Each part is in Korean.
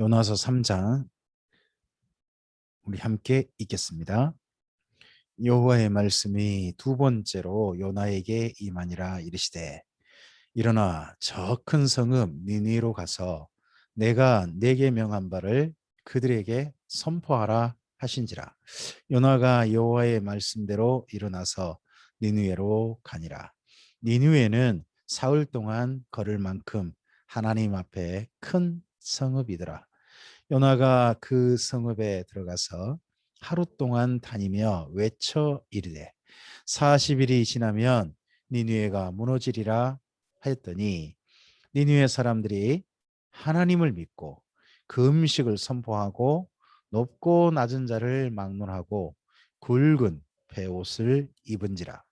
요나서 3장 우리 함께 읽겠습니다. 여호와의 말씀이 두 번째로 요나에게 임하니라 이르시되 일어나 저 큰 성읍 니니로 가서 내가 내게 명한 바를 그들에게 선포하라 하신지라. 요나가 여호와의 말씀대로 일어나서 니누에로 가니라. 니누에는 사흘 동안 걸을 만큼 하나님 앞에 큰 성읍이더라 요나가 그 성읍에 들어가서 하루 동안 다니며 외쳐 이르되 40일이 지나면 니누에가 무너지리라 하였더니 니누에 사람들이 하나님을 믿고 그 음식을 선포하고 높고 낮은 자를 막론하고 굵은 베옷을 입은지라.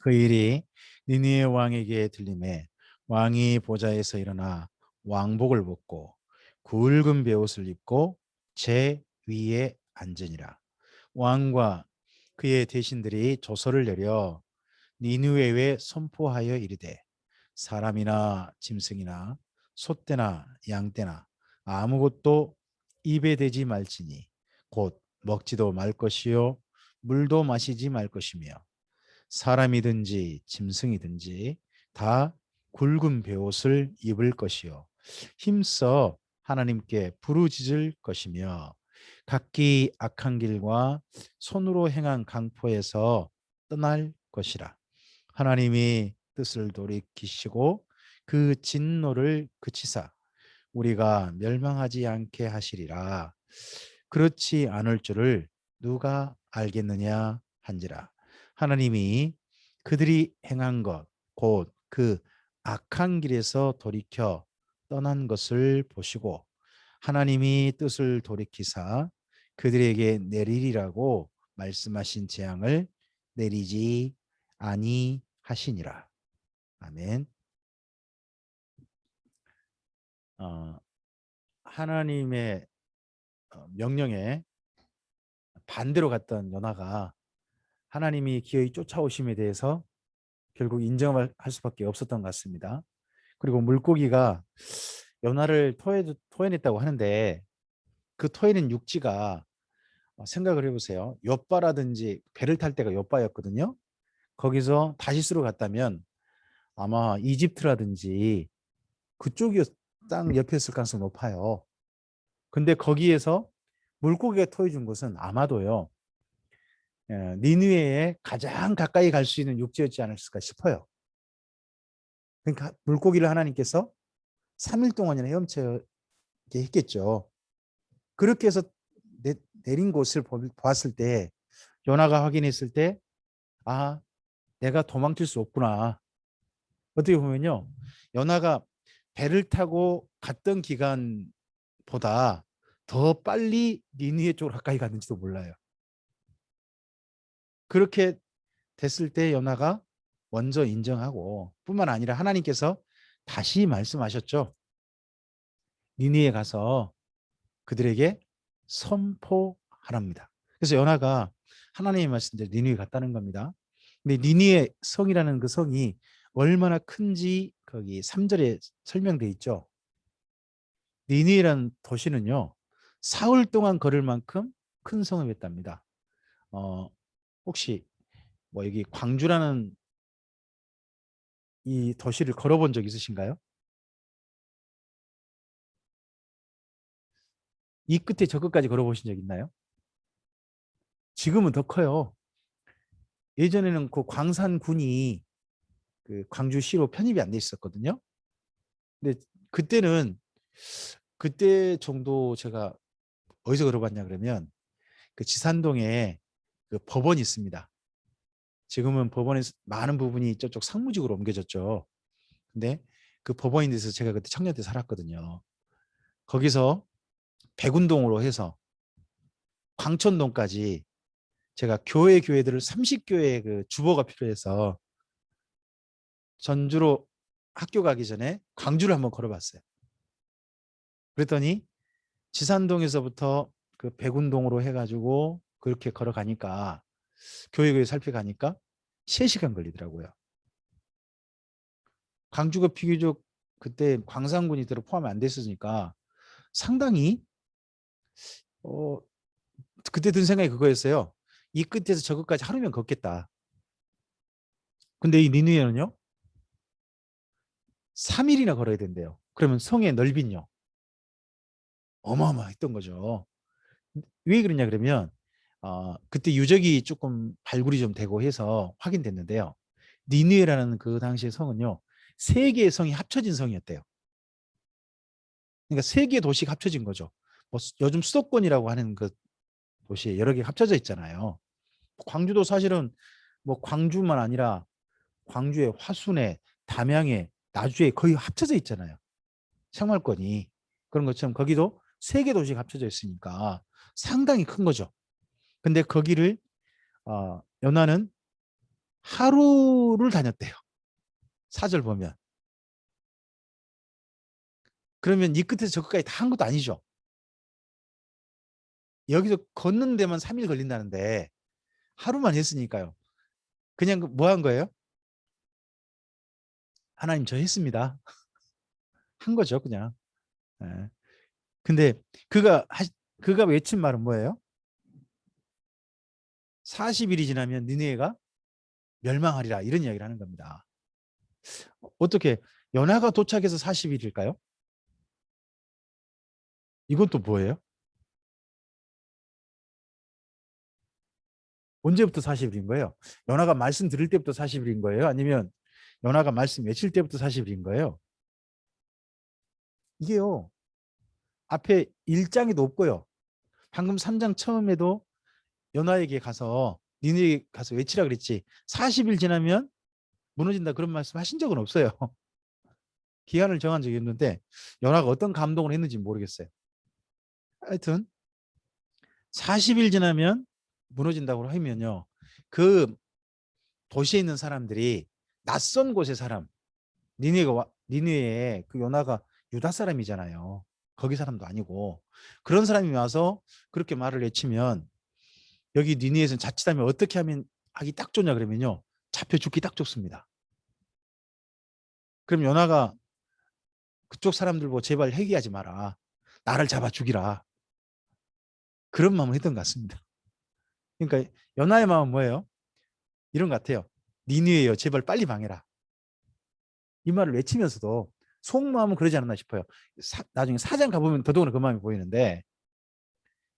그 일이 니누의 왕에게 들림에 왕이 보좌에서 일어나 왕복을 벗고 굵은 베옷을 입고 제 위에 앉으니라. 왕과 그의 대신들이 조서를 내려 니누웨에 선포하여 이르되 사람이나 짐승이나 소떼나 양떼나 아무것도 입에 대지 말지니 곧 먹지도 말 것이요 물도 마시지 말 것이며 사람이든지 짐승이든지 다 굵은 베옷을 입을 것이요. 힘써 하나님께 부르짖을 것이며 각기 악한 길과 손으로 행한 강포에서 떠날 것이라. 하나님이 뜻을 돌이키시고 그 진노를 그치사 우리가 멸망하지 않게 하시리라. 그렇지 않을 줄을 누가 알겠느냐 한지라. 하나님이 그들이 행한 것 곧 그 악한 길에서 돌이켜 떠난 것을 보시고 하나님이 뜻을 돌이키사 그들에게 내리리라고 말씀하신 재앙을 내리지 아니하시니라. 아멘. 어, 하나님의 어, 명령에 반대로 갔던 연하가 하나님이 기어이 쫓아오심에 대해서 결국 인정할 수밖에 없었던 것 같습니다. 그리고 물고기가 연하를 토해, 토해냈다고 하는데 그 토해낸 육지가 어, 생각을 해보세요. 옆바라든지 배를 탈 때가 옆바였거든요. 거기서 다시스로 갔다면 아마 이집트라든지 그쪽이 땅 옆에 있을 가능성이 높아요. 근데 거기에서 물고기가 토해준 곳은 아마도요. 예, 니누에에 가장 가까이 갈 수 있는 육지였지 않을까 싶어요. 그러니까 물고기를 하나님께서 3일 동안이나 헤엄쳐 했겠죠. 그렇게 해서 내, 내린 곳을 보았을 때 요나가 확인했을 때 아, 내가 도망칠 수 없구나. 어떻게 보면요. 연하가 배를 타고 갔던 기간보다 더 빨리 니느의 쪽으로 가까이 갔는지도 몰라요. 그렇게 됐을 때 연하가 먼저 인정하고 뿐만 아니라 하나님께서 다시 말씀하셨죠. 니느에 가서 그들에게 선포하랍니다. 그래서 연하가 하나님의 말씀대로 니느에 갔다는 겁니다. 근데 니니의 성이라는 그 성이 얼마나 큰지 거기 3절에 설명돼 있죠. 니니라는 도시는요. 사흘 동안 걸을 만큼 큰 성읍이었답니다. 어, 혹시 뭐 여기 광주라는 이 도시를 걸어본 적 있으신가요? 이 끝에 저 끝까지 걸어보신 적 있나요? 지금은 더 커요. 예전에는 그 광산군이 그 광주시로 편입이 안 돼 있었거든요. 근데 그때는 그때 정도 제가 어디서 걸어봤냐 그러면 그 지산동에 그 법원이 있습니다. 지금은 법원의 많은 부분이 저쪽 상무직으로 옮겨졌죠. 근데 그 법원인 데서 제가 그때 청년 때 살았거든요. 거기서 백운동으로 해서 광천동까지 제가 교회 교회들을 30교회 그 주보가 필요해서 전주로 학교 가기 전에 광주를 한번 걸어봤어요. 그랬더니 지산동에서부터 그 백운동으로 해가지고 그렇게 걸어가니까 교회 살펴가니까 3시간 걸리더라고요. 광주가 비교적 그때 광산군이 들어 포함이 안 됐으니까 상당히 어 그때 든 생각이 그거였어요. 이 끝에서 저 끝까지 하루면 걷겠다. 근데 이 니누에는요. 3일이나 걸어야 된대요. 그러면 성의 넓이는요. 어마어마했던 거죠. 왜 그러냐 그러면 어, 그때 유적이 조금 발굴이 좀 되고 해서 확인됐는데요. 니누에라는 그 당시의 성은요. 세 개의 성이 합쳐진 성이었대요. 그러니까 세 개의 도시가 합쳐진 거죠. 뭐 수- 요즘 수도권이라고 하는 그 도시에 여러 개 합쳐져 있잖아요. 광주도 사실은 뭐 광주만 아니라 광주에 화순에 담양에 나주에 거의 합쳐져 있잖아요. 생활권이 그런 것처럼 거기도 세 개 도시가 합쳐져 있으니까 상당히 큰 거죠. 근데 거기를 어, 연하는 하루를 다녔대요. 사절 보면. 그러면 이 끝에서 저 끝까지 다 한 것도 아니죠. 여기서 걷는 데만 3일 걸린다는데 하루만 했으니까요. 그냥 뭐 한 거예요? 하나님 저 했습니다. 한 거죠, 그냥. 예. 근데 그가 하, 그가 외친 말은 뭐예요? 40일이 지나면 니네가 멸망하리라 이런 이야기를 하는 겁니다. 어떻게 연하가 도착해서 40일일까요? 이건 또 뭐예요? 언제부터 40일인 거예요? 연하가 말씀 들을 때부터 40일인 거예요? 아니면 연하가 말씀 외칠 때부터 40일인 거예요? 이게요. 앞에 1장에도 없고요. 방금 3장 처음에도 연하에게 가서 니네 가서 외치라 그랬지. 40일 지나면 무너진다 그런 말씀 하신 적은 없어요. 기한을 정한 적이 있는데 연하가 어떤 감동을 했는지 모르겠어요. 하여튼 40일 지나면 무너진다고 하면요. 그 도시에 있는 사람들이 낯선 곳의 사람 니네가 와, 니네의 그 요나가 유다 사람이잖아요. 거기 사람도 아니고 그런 사람이 와서 그렇게 말을 외치면 여기 니네에서는 자칫하면 어떻게 하면 하기 딱 좋냐 그러면요. 잡혀 죽기 딱 좋습니다. 그럼 요나가 그쪽 사람들 보고 제발 회개하지 마라. 나를 잡아 죽이라. 그런 마음을 했던 것 같습니다. 그러니까 연하의 마음은 뭐예요? 이런 것 같아요. 니누에요. 제발 빨리 망해라. 이 말을 외치면서도 속마음은 그러지 않았나 싶어요. 사- 나중에 사장 가보면 더더구나 그 마음이 보이는데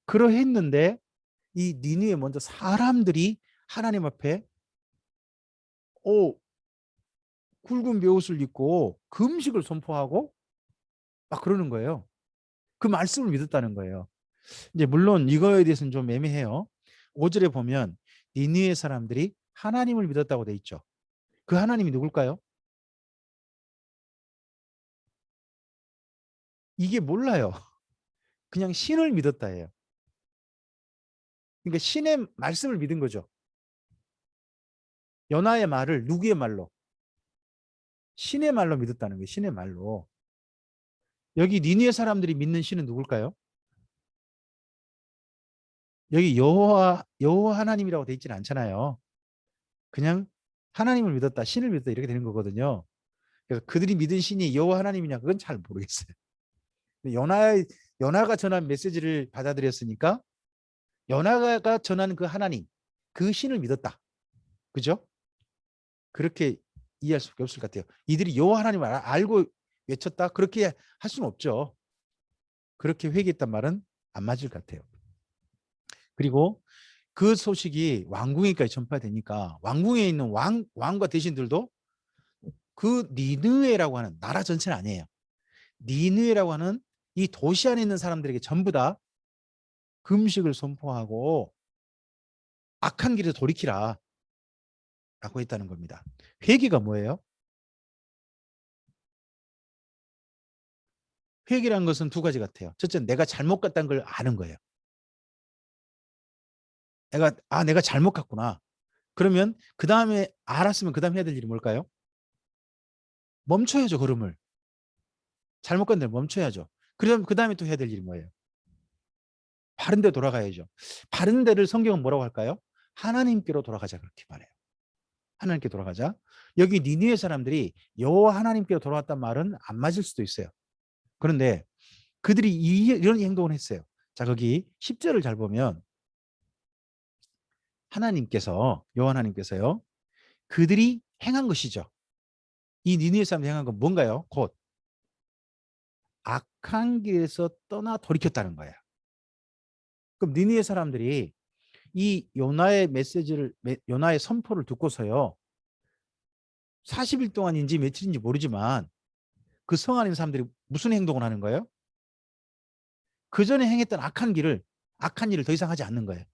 그러했는데 이 니누에 먼저 사람들이 하나님 앞에 오 굵은 베옷을 입고 금식을 선포하고 막 그러는 거예요. 그 말씀을 믿었다는 거예요. 이제 물론 이거에 대해서는 좀 애매해요. 5절에 보면 니느의 사람들이 하나님을 믿었다고 돼 있죠. 그 하나님이 누굴까요? 이게 몰라요. 그냥 신을 믿었다예요. 그러니까 신의 말씀을 믿은 거죠. 연하의 말을 누구의 말로? 신의 말로 믿었다는 거예요. 신의 말로. 여기 니느의 사람들이 믿는 신은 누굴까요? 여기 여호와 여호와 하나님이라고 돼 있지는 않잖아요. 그냥 하나님을 믿었다, 신을 믿었다 이렇게 되는 거거든요. 그래서 그들이 믿은 신이 여호와 하나님이냐 그건 잘 모르겠어요. 연하 연하가 전한 메시지를 받아들였으니까 연하가 전하는 그 하나님, 그 신을 믿었다. 그죠? 그렇게 이해할 수밖에 없을 것 같아요. 이들이 여호와 하나님을 알- 알고 외쳤다 그렇게 할 수는 없죠. 그렇게 회개했단 말은 안 맞을 것 같아요. 그리고 그 소식이 왕궁에까지 전파되니까 왕궁에 있는 왕 왕과 대신들도 그 니느웨라고 하는 나라 전체는 아니에요. 니느웨라고 하는 이 도시 안에 있는 사람들에게 전부 다 금식을 선포하고 악한 길에 돌이키라 라고 했다는 겁니다. 회개가 뭐예요? 회개란 것은 두 가지 같아요. 첫째, 내가 잘못 갔다는 걸 아는 거예요. 내가 아 내가 잘못 갔구나. 그러면 그 다음에 알았으면 그 다음 해야 될 일이 뭘까요? 멈춰야죠 걸음을. 잘못 간데 멈춰야죠. 그럼 그 다음에 또 해야 될 일이 뭐예요? 바른 데 돌아가야죠. 바른 데를 성경은 뭐라고 할까요? 하나님께로 돌아가자 그렇게 말해요. 하나님께 돌아가자. 여기 니느의 사람들이 여호와 하나님께로 돌아왔단 말은 안 맞을 수도 있어요. 그런데 그들이 이, 이런 행동을 했어요. 자 거기 10절을 잘 보면 하나님께서 여호와 하나님께서요. 그들이 행한 것이죠. 이 니느웨 사람들이 행한 건 뭔가요? 곧 악한 길에서 떠나 돌이켰다는 거예요. 그럼 니느웨 사람들이 이 요나의 메시지를 메- 요나의 선포를 듣고서요. 40일 동안인지 며칠인지 모르지만 그성 있는 사람들이 무슨 행동을 하는 거예요? 그 전에 행했던 악한 길을 악한 일을 더 이상 하지 않는 거예요.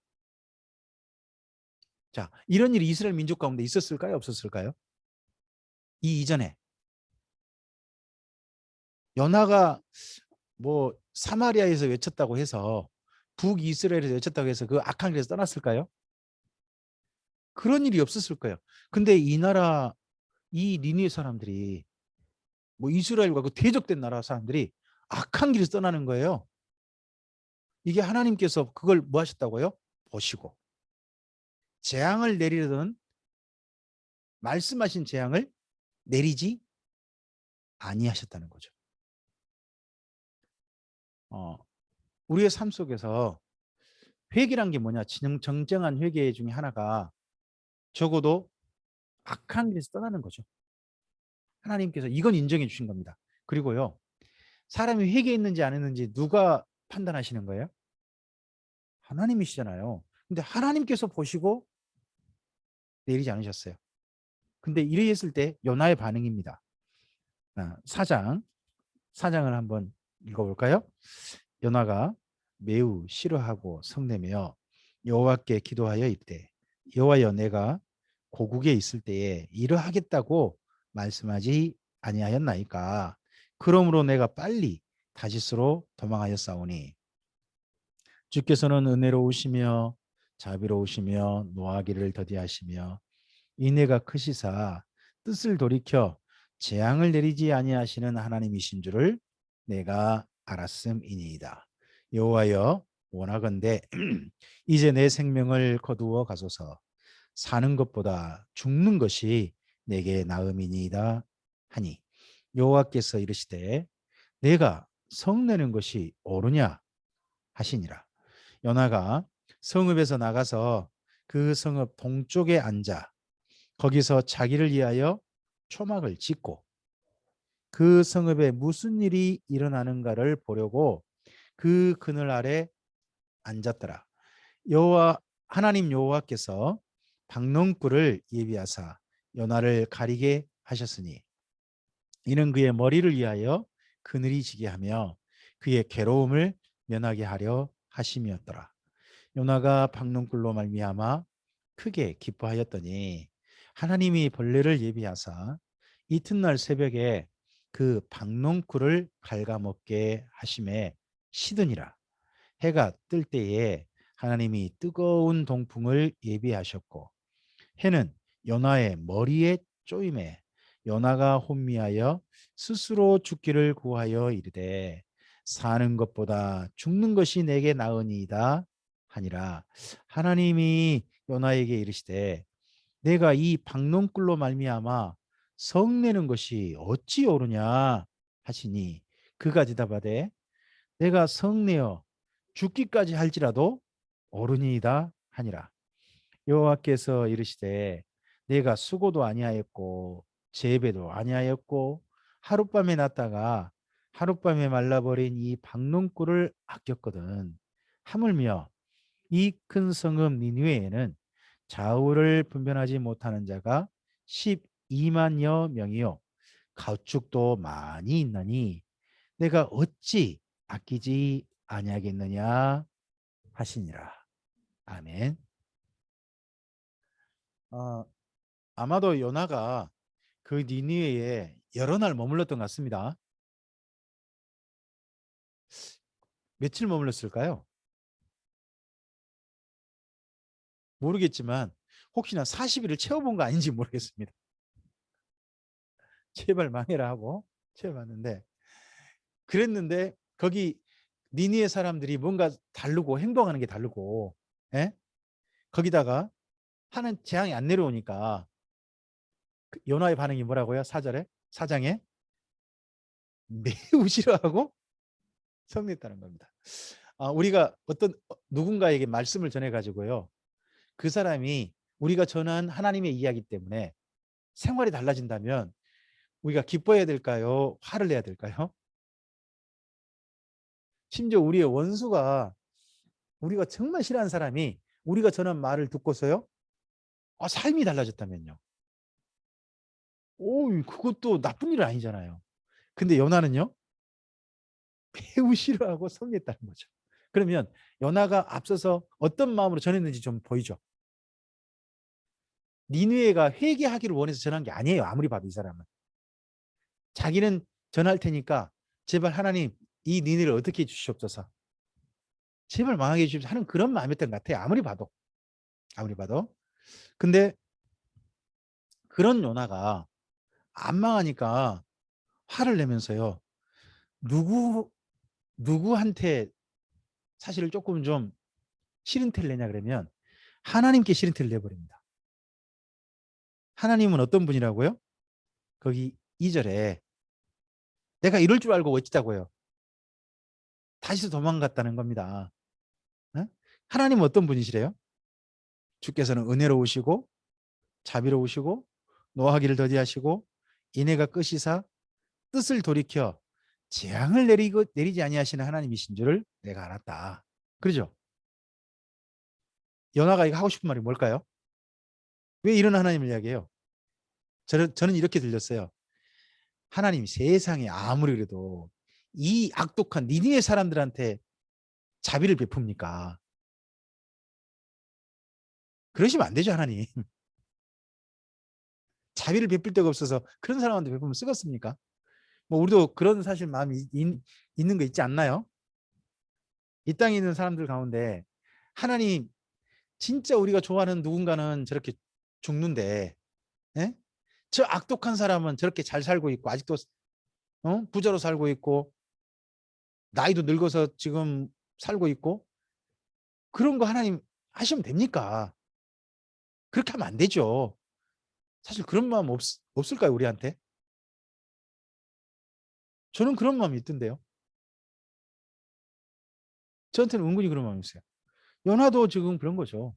자, 이런 일이 이스라엘 민족 가운데 있었을까요? 없었을까요? 이 이전에 연하가 뭐 사마리아에서 외쳤다고 해서 북이스라엘에서 외쳤다고 해서 그 악한 길에서 떠났을까요? 그런 일이 없었을 거예요. 근데 이 나라 이 니느웨 사람들이 뭐 이스라엘과 그 대적된 나라 사람들이 악한 길에서 떠나는 거예요. 이게 하나님께서 그걸 뭐 하셨다고요? 보시고 재앙을 내리려던 말씀하신 재앙을 내리지 아니하셨다는 거죠. 어, 우리의 삶 속에서 회개란 게 뭐냐? 정- 정정한 회개 중에 하나가 적어도 악한 길에서 떠나는 거죠. 하나님께서 이건 인정해 주신 겁니다. 그리고요. 사람이 회개했는지 안 했는지 누가 판단하시는 거예요? 하나님이시잖아요. 근데 하나님께서 보시고 내리지 않으셨어요. 근데 이랬을 때 요나의 반응입니다. 아, 사장 사장을 한번 읽어볼까요? 요나가 매우 싫어하고 성내며 여호와께 기도하여 이르되 여호와여 내가 고국에 있을 때에 이러하겠다고 말씀하지 아니하였나이까? 그러므로 내가 빨리 다시스로 도망하였사오니. 주께서는 은혜로우시며 자비로우시며 노하기를 더디하시며 인애가 크시사 뜻을 돌이켜 재앙을 내리지 아니하시는 하나님이신 줄을 내가 알았음이니이다. 여호와여 원하건대 이제 내 생명을 거두어 가소서 사는 것보다 죽는 것이 내게 나음이니이다 하니 여호와께서 이르시되 내가 성내는 것이 옳으냐 하시니라 연하가 성읍에서 나가서 그 성읍 동쪽에 앉아 거기서 자기를 위하여 초막을 짓고 그 성읍에 무슨 일이 일어나는가를 보려고 그 그늘 아래 앉았더라. 여호와 하나님 여호와께서 박농꿀을 예비하사 연하를 가리게 하셨으니 이는 그의 머리를 위하여 그늘이 지게 하며 그의 괴로움을 면하게 하려 하심이었더라. 요나가 박농꿀로 말미암아 크게 기뻐하였더니 하나님이 벌레를 예비하사 이튿날 새벽에 그 박농꿀을 갉아먹게 하심에 시드니라. 해가 뜰 때에 하나님이 뜨거운 동풍을 예비하셨고 해는 연하의 머리에 쪼임에 연하가 혼미하여 스스로 죽기를 구하여 이르되 사는 것보다 죽는 것이 내게 나으니이다 하니라 하나님이 연하에게 이르시되 내가 이 박농꿀로 말미암아 성내는 것이 어찌 옳으냐 하시니 그가 대답하되 내가 성내어 죽기까지 할지라도 옳으니이다 하니라. 여호와께서 이르시되 내가 수고도 아니하였고 재배도 아니하였고 하룻밤에 났다가 하룻밤에 말라버린 이 박농꿀을 아꼈거든. 하물며 이 큰 성읍 니누에에는 좌우를 분별하지 못하는 자가 12만여 명이요 가축도 많이 있나니 내가 어찌 아끼지 아니하겠느냐 하시니라 아멘. 어, 아마도 요나가 그 니느웨에 여러 날 머물렀던 것 같습니다. 며칠 머물렀을까요? 모르겠지만 혹시나 40일을 채워본 거 아닌지 모르겠습니다. 제발 망해라 하고 채워봤는데 그랬는데 거기 니니의 사람들이 뭔가 다르고 행동하는 게 다르고 예? 거기다가 하는 재앙이 안 내려오니까 그 요나의 반응이 뭐라고요? 사절에 사장에 매우 싫어하고 성립했다는 겁니다. 아, 우리가 어떤 어, 누군가에게 말씀을 전해 가지고요. 그 사람이 우리가 전한 하나님의 이야기 때문에 생활이 달라진다면 우리가 기뻐해야 될까요? 화를 내야 될까요? 심지어 우리의 원수가 우리가 정말 싫어하는 사람이 우리가 전한 말을 듣고서요. 아, 삶이 달라졌다면요. 오, 그것도 나쁜 일은 아니잖아요. 근데 연하는요. 매우 싫어하고 성했다는 거죠. 그러면 연하가 앞서서 어떤 마음으로 전했는지 좀 보이죠. 니누에가 회개하기를 원해서 전한 게 아니에요. 아무리 봐도 이 사람은. 자기는 전할 테니까 제발 하나님 이 니누를 어떻게 해 주시옵소서. 제발 망하게 해 주십시오 하는 그런 마음이었던 것 같아요. 아무리 봐도. 아무리 봐도. 근데 그런 요나가 안 망하니까 화를 내면서요. 누구 누구한테 사실을 조금 좀 시른태를 내냐 그러면 하나님께 시른태를 내버립니다. 하나님은 어떤 분이라고요? 거기 2절에 내가 이럴 줄 알고 어찌다고요? 다시 도망갔다는 겁니다. 어? 하나님은 어떤 분이시래요? 주께서는 은혜로우시고 자비로우시고 노하기를 더디하시고 인애가 끝이사 뜻을 돌이켜 재앙을 내리고 내리지 아니하시는 하나님이신 줄을 내가 알았다. 그러죠? 연하가 이거 하고 싶은 말이 뭘까요? 왜 이런 하나님을 이야기해요? 저는, 저는 이렇게 들렸어요. 하나님 세상에 아무리 그래도 이 악독한 니니의 사람들한테 자비를 베풉니까? 그러시면 안 되죠, 하나님. 자비를 베풀 데가 없어서 그런 사람한테 베푸면 쓰겠습니까? 뭐 우리도 그런 사실 마음이 있, 있는 거 있지 않나요? 이 땅에 있는 사람들 가운데 하나님 진짜 우리가 좋아하는 누군가는 저렇게 죽는데 예? 저 악독한 사람은 저렇게 잘 살고 있고 아직도 어? 부자로 살고 있고 나이도 늙어서 지금 살고 있고 그런 거 하나님 하시면 됩니까? 그렇게 하면 안 되죠. 사실 그런 마음 없, 없을까요 우리한테? 저는 그런 마음이 있던데요. 저한테는 은근히 그런 마음이 있어요. 연하도 지금 그런 거죠.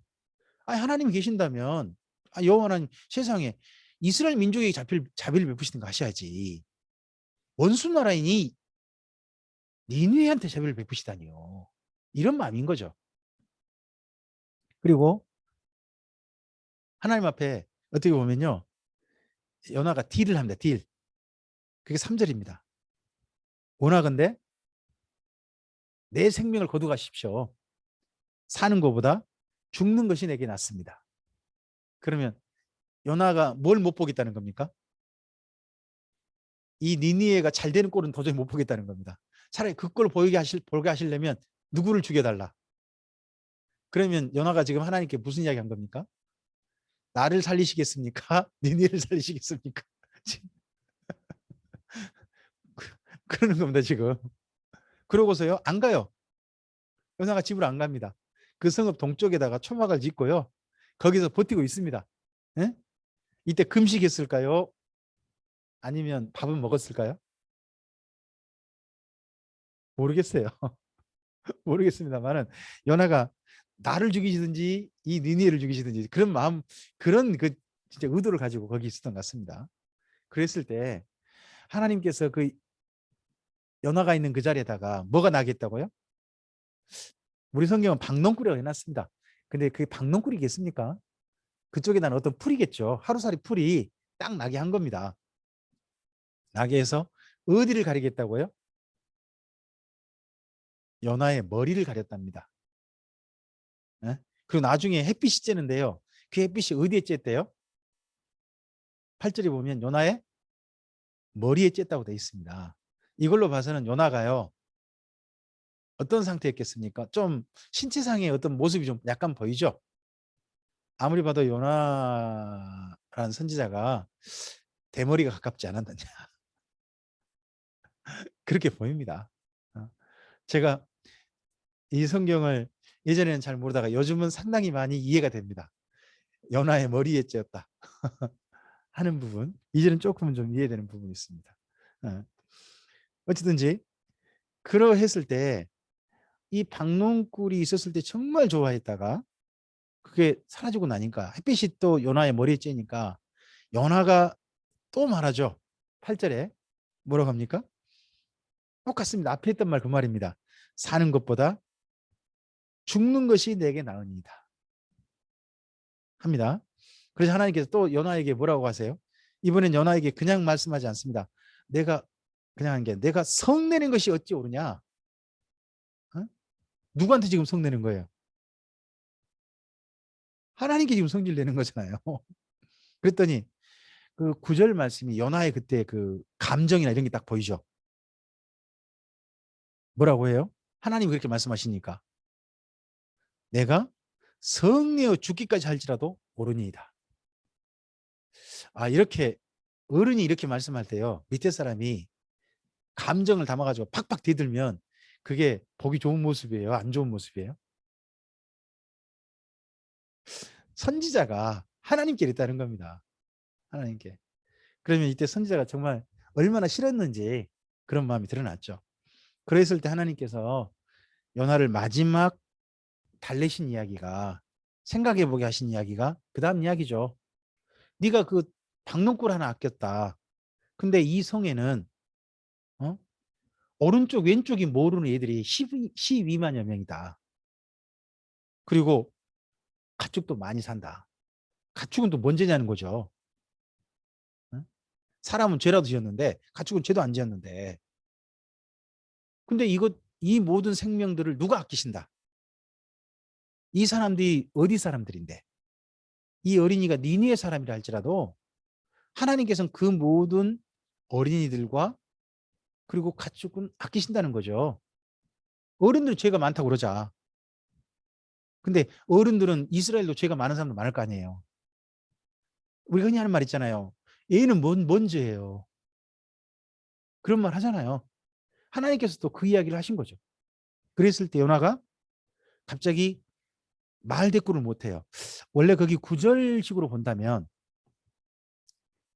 아 하나님 계신다면 아, 여호와 하나님 세상에 이스라엘 민족에게 자비를, 자비를 베푸시는 거 하셔야지. 원수 나라인이 니누에한테 자비를 베푸시다니요. 이런 마음인 거죠. 그리고 하나님 앞에 어떻게 보면요. 연하가 딜을 합니다. 딜. 그게 3절입니다. 원하건대 내 생명을 거두가십시오. 사는 것보다 죽는 것이 내게 낫습니다. 그러면 요나가 뭘 못 보겠다는 겁니까? 이 니니에가 잘 되는 꼴은 도저히 못 보겠다는 겁니다. 차라리 그 꼴을 보이게 하실 보게 하시려면 누구를 죽여달라. 그러면 요나가 지금 하나님께 무슨 이야기 한 겁니까? 나를 살리시겠습니까? 니니를 살리시겠습니까? 그러는 겁니다 지금. 그러고서요 안 가요. 요나가 집으로 안 갑니다. 그 성읍 동쪽에다가 초막을 짓고요. 거기서 버티고 있습니다. 예? 이때 금식했을까요? 아니면 밥은 먹었을까요? 모르겠어요. 모르겠습니다만은 연하가 나를 죽이시든지 이 니니를 죽이시든지 그런 마음 그런 그 진짜 의도를 가지고 거기 있었던 것 같습니다. 그랬을 때 하나님께서 그 연화가 있는 그 자리에다가 뭐가 나겠다고요? 우리 성경은 박농꿀이라고 해놨습니다. 근데 그게 박농꿀이겠습니까? 그쪽에 난 어떤 풀이겠죠. 하루살이 풀이 딱 나게 한 겁니다. 나게 해서 어디를 가리겠다고요? 연화의 머리를 가렸답니다. 네? 그리고 나중에 햇빛이 쬐는데요. 그 햇빛이 어디에 쬐대요? 8절에 보면 연화의 머리에 쬐다고 되어 있습니다. 이걸로 봐서는 요나가요. 어떤 상태였겠습니까? 좀 신체상의 어떤 모습이 좀 약간 보이죠? 아무리 봐도 요나라는 선지자가 대머리가 가깝지 않았느냐. 그렇게 보입니다. 어. 제가 이 성경을 예전에는 잘 모르다가 요즘은 상당히 많이 이해가 됩니다. 연하의 머리에 찧었다 하는 부분 이제는 조금은 좀 이해되는 부분이 있습니다. 어. 어찌든지 그러했을 때이 박농꿀이 있었을 때 정말 좋아했다가 그게 사라지고 나니까 햇빛이 또 연화의 머리에 쬐니까 연화가 또 말하죠. 8절에 뭐라고 합니까? 똑같습니다. 앞에 했던 말 그 말입니다. 사는 것보다 죽는 것이 내게 나으니이다. 합니다. 그래서 하나님께서 또 연화에게 뭐라고 하세요? 이번엔 연화에게 그냥 말씀하지 않습니다. 내가 그냥 한 게 내가 성내는 것이 어찌 오르냐? 어? 누구한테 지금 성내는 거예요? 하나님께 지금 성질 내는 거잖아요. 그랬더니 그 구절 말씀이 연하의 그때 그 감정이나 이런 게 딱 보이죠. 뭐라고 해요? 하나님이 그렇게 말씀하시니까 내가 성내어 죽기까지 할지라도 오르니이다. 아 이렇게 어른이 이렇게 말씀할 때요 밑에 사람이 감정을 담아가지고 팍팍 뒤들면 그게 보기 좋은 모습이에요 안 좋은 모습이에요 선지자가 하나님께 이랬다는 겁니다 하나님께 그러면 이때 선지자가 정말 얼마나 싫었는지 그런 마음이 드러났죠 그랬을 때 하나님께서 연하를 마지막 달래신 이야기가 생각해 보게 하신 이야기가 그 다음 이야기죠 네가 그 박농꿀 하나 아꼈다. 근데 이 성에는 어? 오른쪽 왼쪽이 모르는 애들이 12, 12만여 명이다. 그리고 가축도 많이 산다. 가축은 또 뭔 죄냐는 거죠. 어? 사람은 죄라도 지었는데 가축은 죄도 안 지었는데 근데 이것 이 모든 생명들을 누가 아끼신다? 이 사람들이 어디 사람들인데 이 어린이가 니니의 사람이라 할지라도 하나님께서는 그 모든 어린이들과 그리고 가축은 아끼신다는 거죠. 어른들은 죄가 많다고 그러자. 근데 어른들은 이스라엘도 죄가 많은 사람도 많을 거 아니에요. 우리가 흔히 하는 말 있잖아요. 얘는 뭔, 뭔 죄예요. 그런 말 하잖아요. 하나님께서 또 그 이야기를 하신 거죠. 그랬을 때 요나가 갑자기 말 대꾸를 못해요. 원래 거기 구절식으로 본다면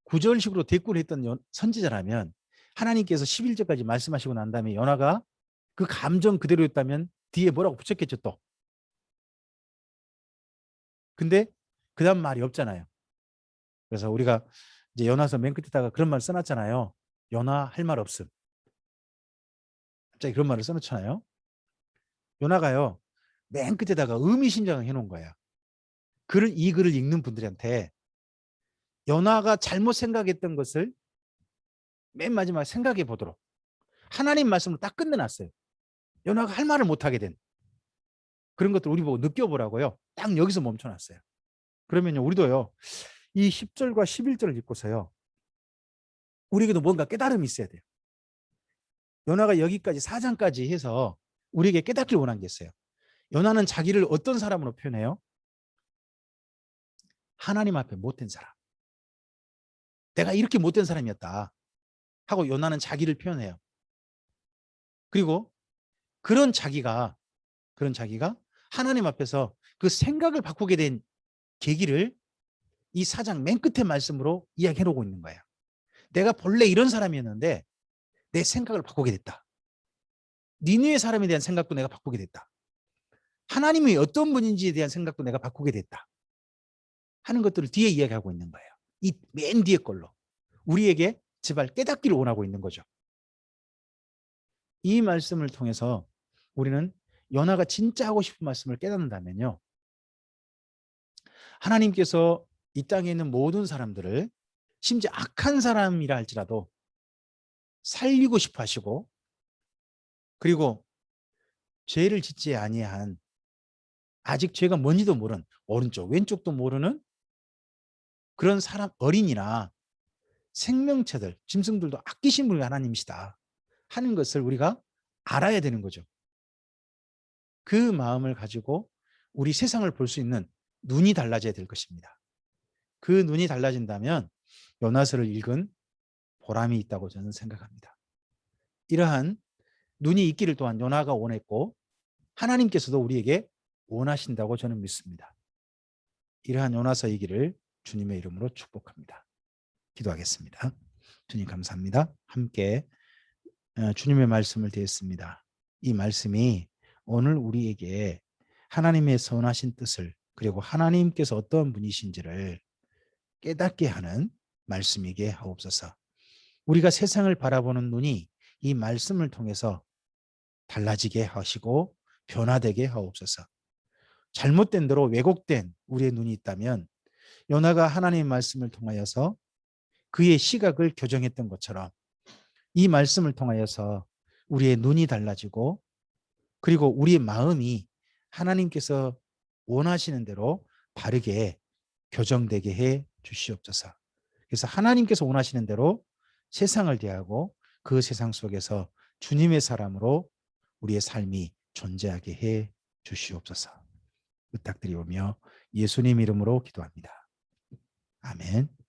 구절식으로 대꾸를 했던 선지자라면 하나님께서 11절까지 말씀하시고 난 다음에 연하가 그 감정 그대로였다면 뒤에 뭐라고 붙였겠죠 또. 근데 그 다음 말이 없잖아요. 그래서 우리가 이제 연하서 맨 끝에다가 그런 말 써놨잖아요. 연하 할말 없음. 갑자기 그런 말을 써놓잖아요. 연하가요. 맨 끝에다가 의미심장을 해놓은 거야. 글을 이 글을 읽는 분들한테 연하가 잘못 생각했던 것을 맨 마지막에 생각해 보도록 하나님 말씀으로 딱 끝내놨어요. 연하가 할 말을 못하게 된 그런 것들 우리 보고 느껴보라고요. 딱 여기서 멈춰놨어요. 그러면요 우리도요 이 10절과 11절을 읽고서요 우리에게도 뭔가 깨달음이 있어야 돼요. 연하가 여기까지 4장까지 해서 우리에게 깨닫길 원한 게 있어요. 연하는 자기를 어떤 사람으로 표현해요? 하나님 앞에 못된 사람. 내가 이렇게 못된 사람이었다 하고 요나는 자기를 표현해요. 그리고 그런 자기가 그런 자기가 하나님 앞에서 그 생각을 바꾸게 된 계기를 이 사장 맨 끝에 말씀으로 이야기해 놓고 있는 거예요. 내가 본래 이런 사람이었는데 내 생각을 바꾸게 됐다. 니네의 사람에 대한 생각도 내가 바꾸게 됐다. 하나님이 어떤 분인지에 대한 생각도 내가 바꾸게 됐다. 하는 것들을 뒤에 이야기하고 있는 거예요. 이 맨 뒤에 걸로 우리에게 제발 깨닫기를 원하고 있는 거죠. 이 말씀을 통해서 우리는 연하가 진짜 하고 싶은 말씀을 깨닫는다면요. 하나님께서 이 땅에 있는 모든 사람들을 심지어 악한 사람이라 할지라도 살리고 싶어 하시고 그리고 죄를 짓지 아니한 아직 죄가 뭔지도 모르는 오른쪽 왼쪽도 모르는 그런 사람 어린이나 생명체들 짐승들도 아끼신 분이 하나님이시다 하는 것을 우리가 알아야 되는 거죠. 그 마음을 가지고 우리 세상을 볼 수 있는 눈이 달라져야 될 것입니다 그 눈이 달라진다면 요나서를 읽은 보람이 있다고 저는 생각합니다 이러한 눈이 있기를 또한 요나가 원했고 하나님께서도 우리에게 원하신다고 저는 믿습니다. 이러한 요나서이기를 주님의 이름으로 축복합니다. 기도하겠습니다. 주님 감사합니다. 함께 어, 주님의 말씀을 드렸습니다. 이 말씀이 오늘 우리에게 하나님의 선하신 뜻을 그리고 하나님께서 어떤 분이신지를 깨닫게 하는 말씀이게 하옵소서. 우리가 세상을 바라보는 눈이 이 말씀을 통해서 달라지게 하시고 변화되게 하옵소서. 잘못된 대로 왜곡된 우리의 눈이 있다면 요나가 하나님의 말씀을 통하여서 그의 시각을 교정했던 것처럼 이 말씀을 통하여서 우리의 눈이 달라지고 그리고 우리의 마음이 하나님께서 원하시는 대로 바르게 교정되게 해 주시옵소서. 그래서 하나님께서 원하시는 대로 세상을 대하고 그 세상 속에서 주님의 사람으로 우리의 삶이 존재하게 해 주시옵소서. 부탁드리오며 예수님 이름으로 기도합니다. 아멘.